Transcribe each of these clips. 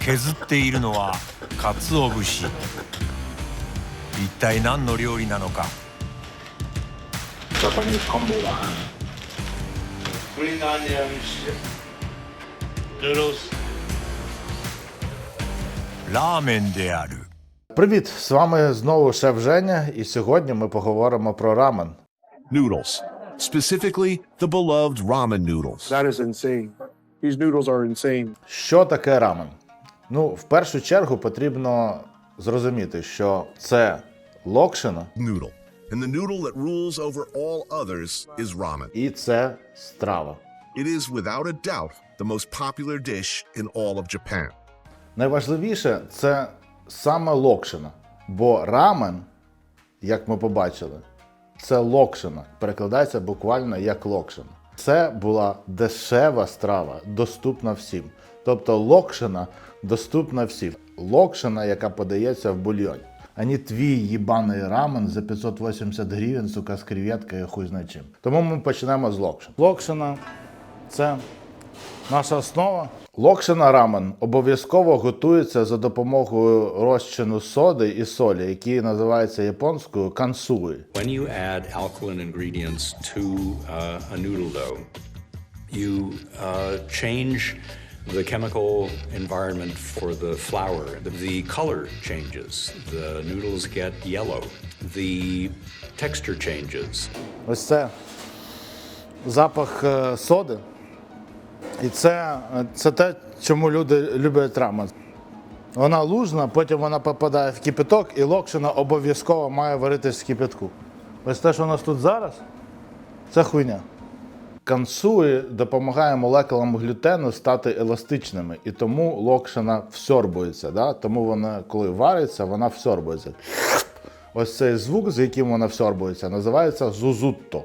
削っているのは鰹節一体何の料理なのか Japanese combo one. Green onions. Noodles. ラーメンである Привіт! З вами знову шеф Женя, і сьогодні ми поговоримо про рамен. noodles, specifically the beloved ramen noodles. That is insane. These noodles are insane. Що таке рамен? Ну, в першу чергу потрібно зрозуміти, що це локшина Noodle. And the noodle that rules over all others is ramen. і це страва. It is, without a doubt, the most popular dish in all of Japan. Найважливіше це саме локшина. Бо рамен, як ми побачили, це локшина. Перекладається буквально як локшина. Це була дешева страва, доступна всім. Тобто локшина доступна всім. Локшина, яка подається в бульйоні. А не твій їбаний рамен за 580 гривень, сука, з креветкою, і хуй знає чим. Тому ми почнемо з локшин. Локшина це Наша основа. Локшина рамен обов'язково готується за допомогою розчину соди і солі, який називається японською кансуї. When you add alkaline ingredients to uh, a noodle dough, you uh, change the chemical environment for the flour. The color changes. The noodles get yellow. The texture changes. Ось це запах е, соди. І це, е, це те, чому люди люблять рамен. Вона лужна, потім вона попадає в кипяток, і локшина обов'язково має варитись в кипятку. Ось те, що у нас тут зараз, це хуйня. Кансуї допомагає молекулам глютену стати еластичними, і тому локшина всьорбується. Да? Тому вона, коли вариться, вона всьорбується. Ось цей звук, з яким вона всьорбується, називається зузутто.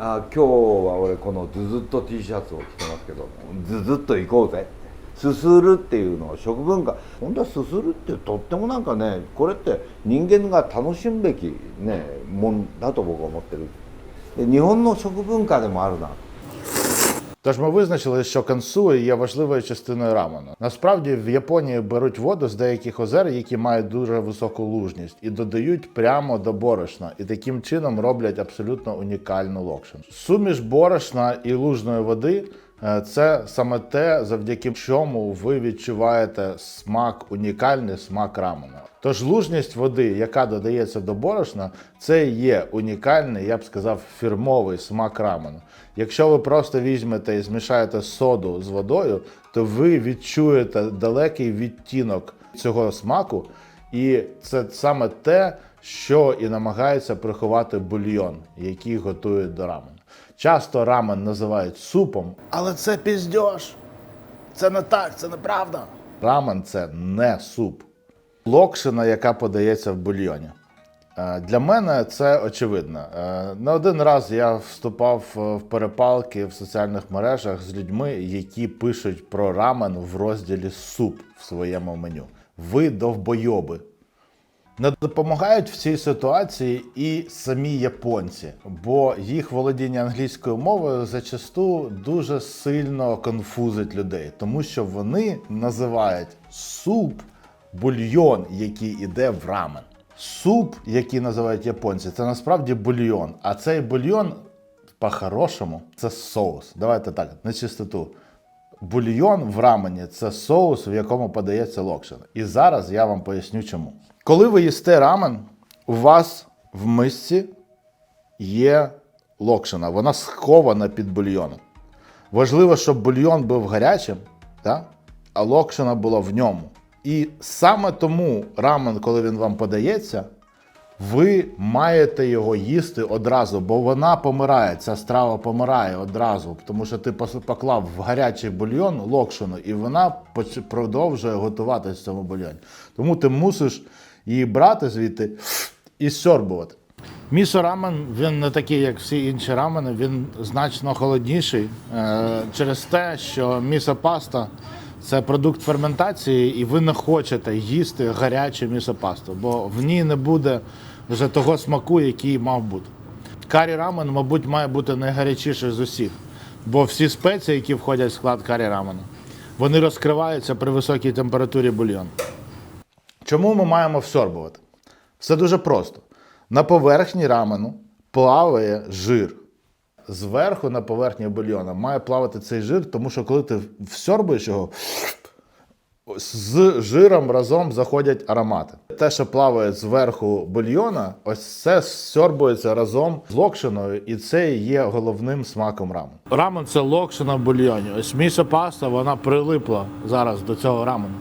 あ今日は俺このズズッと T シャツを着て ますけどズズッと行こうぜすするっていうのは食文化本当はすするってとってもなんかねこれって人間が楽しむべきねもんだと僕は思ってるで日本の食文化でもあるな Тож ми визначили, що кансуї є важливою частиною рамену. Насправді в Японії беруть воду з деяких озер, які мають дуже високу лужність, і додають прямо до борошна, і таким чином роблять абсолютно унікальну локшину. Суміш борошна і лужної води. е, Це саме те, завдяки чому ви відчуваєте смак, унікальний смак рамена. Тож лужність води, яка додається до борошна, це є унікальний, я б сказав, фірмовий смак рамену. Якщо ви просто візьмете і змішаєте соду з водою, то ви відчуєте далекий відтінок цього смаку, і це саме те, що і намагається приховати бульйон, який готують до рамену. Часто рамен називають супом, але це піздьош. Це не так, це неправда. Рамен це не суп. Локшина, яка подається в бульйоні. Е, Для мене це очевидно. Е, Не один раз я вступав е, в перепалки в соціальних мережах з людьми, які пишуть про рамен в розділі суп в своєму меню. Ви довбойоби. Не допомагають в цій ситуації і самі японці, бо їх володіння англійською мовою зачасту дуже сильно конфузить людей, тому що вони називають суп бульйон, який іде в рамен. Суп, який називають японці, це насправді бульйон. А цей бульйон, по-хорошому, це соус. Давайте так, на чистоту. Бульйон в рамені це соус, в якому подається локшина. І зараз я вам поясню чому. Коли ви їсте рамен, у вас в мисці є локшина, вона схована під бульйоном. Важливо, щоб бульйон був гарячим, да? а локшина була в ньому. І саме тому рамен, коли він вам подається, ви маєте його їсти одразу, бо вона помирає, ця страва помирає одразу, тому що ти поклав в гарячий бульйон локшину, і вона продовжує готуватися в цьому бульйоні. Тому ти мусиш її брати звідти і сьорбувати. Місо рамен він не такий, як всі інші рамени, він значно холодніший е, через те, що місо паста це продукт ферментації, і ви не хочете їсти гарячу місопасту, бо в ній не буде вже того смаку, який мав бути. Карі рамен, мабуть, має бути найгарячіший з усіх. Бо всі спеції, які входять в склад карі рамену, вони розкриваються при високій температурі бульйону. Чому ми маємо всьорбувати? Все дуже просто. На поверхні рамену плаває жир. Зверху на поверхні бульйона має плавати цей жир, тому що коли ти всьорбуєш його, з жиром разом заходять аромати. Те, що плаває зверху бульйона, ось це сьорбується разом з локшиною, і це є головним смаком рамену. Рамен це локшина в бульйоні. Ось міша паста, вона прилипла зараз до цього рамену.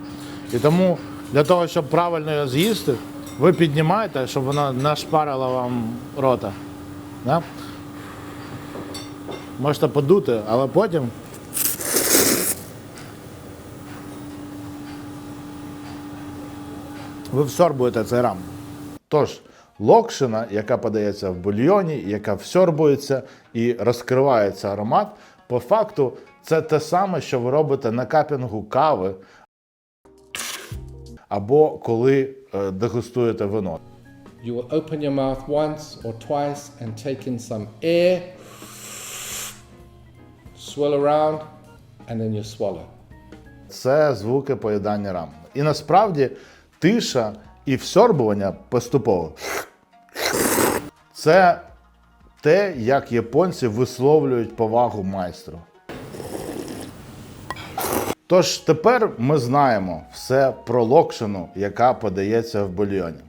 І тому для того, щоб правильно його з'їсти, ви піднімаєте, щоб вона не шпарила вам рота. Да? Можете подути, але потім ви всорбуєте цей рамен. Тож, локшина, яка подається в бульйоні, яка всьорбується і розкривається аромат, по факту це те саме, що ви робите на капінгу кави або коли е, дегустуєте вино. You will open your mouth once or twice and take in some air, swirl around, and then you swallow. Це звуки поїдання рамену. І насправді тиша і всьорбування поступово. Це те, як японці висловлюють повагу майстру. Тож тепер ми знаємо все про локшину, яка подається в бульйоні.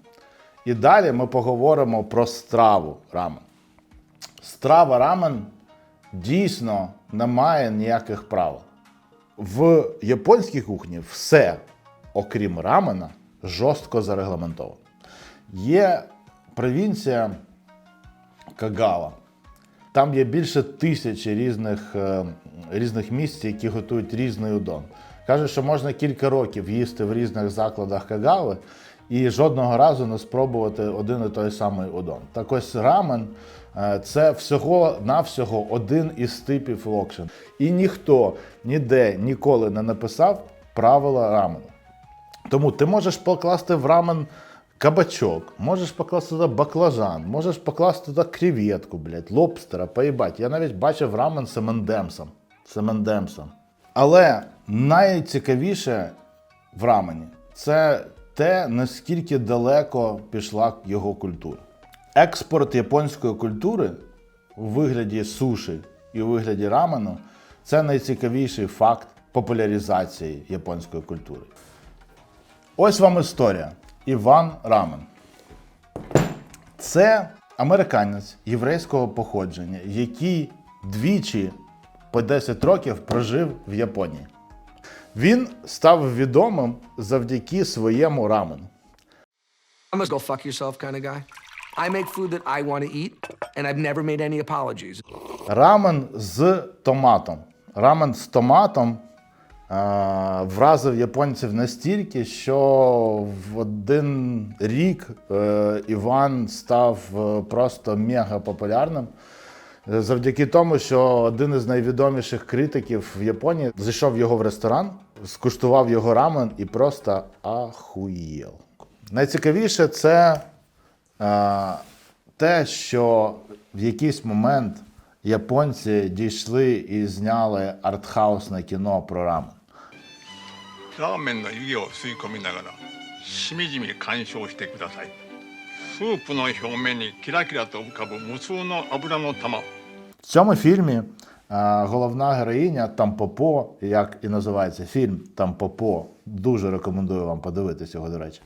І далі ми поговоримо про страву рамен. Страва рамен дійсно не має ніяких правил. В японській кухні все, окрім рамена, жорстко зарегламентовано. Є провінція Кагава. Там є більше тисячі різних, е, різних місць, які готують різний удон. Кажуть, що можна кілька років їсти в різних закладах Кагави і жодного разу не спробувати один і той самий удон. Так ось рамен е, це всього-навсього один із типів локшин. І ніхто ніде ніколи не написав правила рамену. Тому ти можеш покласти в рамен кабачок, можеш покласти туди баклажан, можеш покласти туди креветку, блядь, лобстера, поїбать. Я навіть бачив рамен з емендемсом. З емендемсом. Але найцікавіше в рамені це те, наскільки далеко пішла його культура. Експорт японської культури у вигляді суші і у вигляді рамену це найцікавіший факт популяризації японської культури. Ось вам історія. Іван Рамен. Це американець єврейського походження, який двічі по 10 років прожив в Японії. Він став відомим завдяки своєму рамену. I'm a go fuck yourself kind of guy. I make food that I want to eat, and I've never made any apologies. Рамен з томатом. Рамен з томатом вразив японців настільки, що в один рік е, Іван став е, просто мега популярним. е, Завдяки тому, що один із найвідоміших критиків в Японії зайшов його в ресторан, скуштував його рамен і просто ахуєл. Найцікавіше це е, те, що в якийсь момент японці дійшли і зняли артхаусне кіно про рамен. ラーメンの湯気を吸い込みながらしみじみ鑑賞してくださいスープの表面にキラキラと浮かぶ無数の油の玉 В цьому фільмі е, головна героїня Тампопо, як і називається фільм Тампопо, дуже рекомендую вам подивитися його, до речі,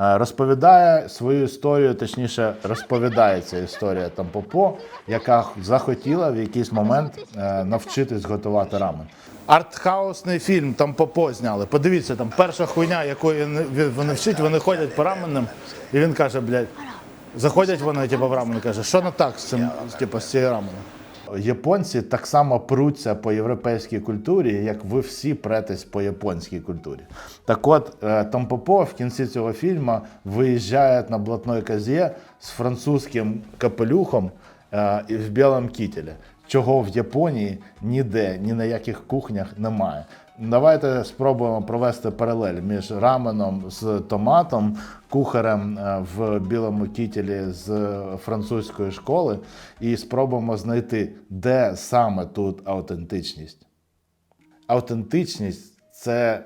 е, розповідає свою історію, точніше, розповідається історія Тампопо, яка захотіла в якийсь момент е, навчитись готувати рамен. Артхаусний фільм Тампопо зняли. Подивіться, там перша хуйня, якої вони вчить, вони ходять по раменам, і він каже, блядь, Заходять вони, типу, в рамен каже, що не так з цим, типу, з цією раменом? Японці так само пруться по європейській культурі, як ви всі претесь по японській культурі. Так от, Том Попо в кінці цього фільму виїжджає на блатної казі з французьким капелюхом е, і в білому кітелі, чого в Японії ніде, ні на яких кухнях немає. Давайте спробуємо провести паралель між раменом з томатом, кухарем е, в білому кітелі з французької школи, і спробуємо знайти, де саме тут аутентичність. Аутентичність це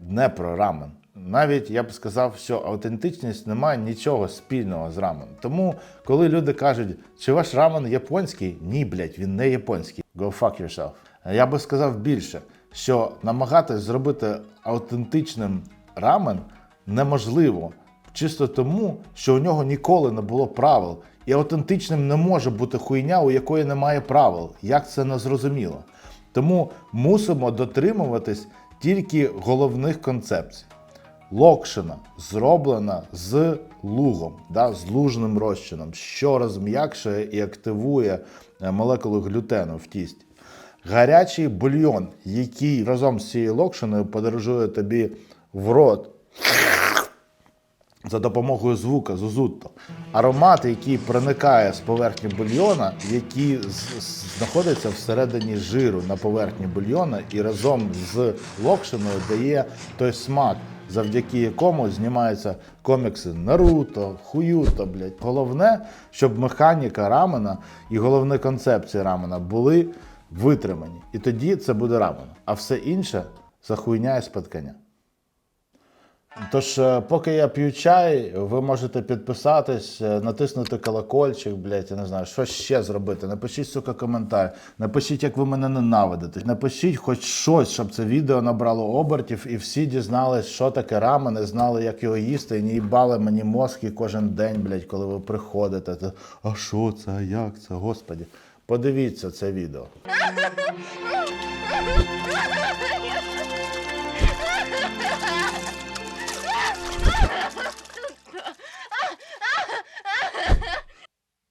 не про рамен. Навіть я б сказав, що аутентичність не має нічого спільного з рамен. Тому, коли люди кажуть, чи ваш рамен японський, ні, блядь, він не японський. Go fuck yourself. Я би сказав більше, що намагатись зробити аутентичним рамен неможливо. Чисто тому, що у нього ніколи не було правил. І аутентичним не може бути хуйня, у якої немає правил. Як це не зрозуміло? Тому мусимо дотримуватись тільки головних концепцій. Локшина зроблена з лугом, да, з лужним розчином, що розм'якшує і активує е, молекули глютену в тісті. Гарячий бульйон, який разом з цією локшиною подорожує тобі в рот за допомогою звука зузутто. Аромат, який проникає з поверхні бульйона, який знаходиться всередині жиру на поверхні бульйона і разом з локшиною дає той смак, завдяки якому знімаються комікси Наруто, Хуюто, блядь. Головне, щоб механіка рамена і головні концепції рамена були витримані. І тоді це буде рамен. А все інше це хуйня і спадкання. Тож, е, поки я п'ю чай, ви можете підписатись, е, натиснути колокольчик, блядь, я не знаю, що ще зробити. Напишіть, сука, коментар. Напишіть, як ви мене ненавидите. Напишіть хоч щось, щоб це відео набрало обертів, і всі дізнались, що таке рамен, і знали, як його їсти, і не їбали мені мозки кожен день, блядь, коли ви приходите. А що це, як це? Господі. Подивіться це відео.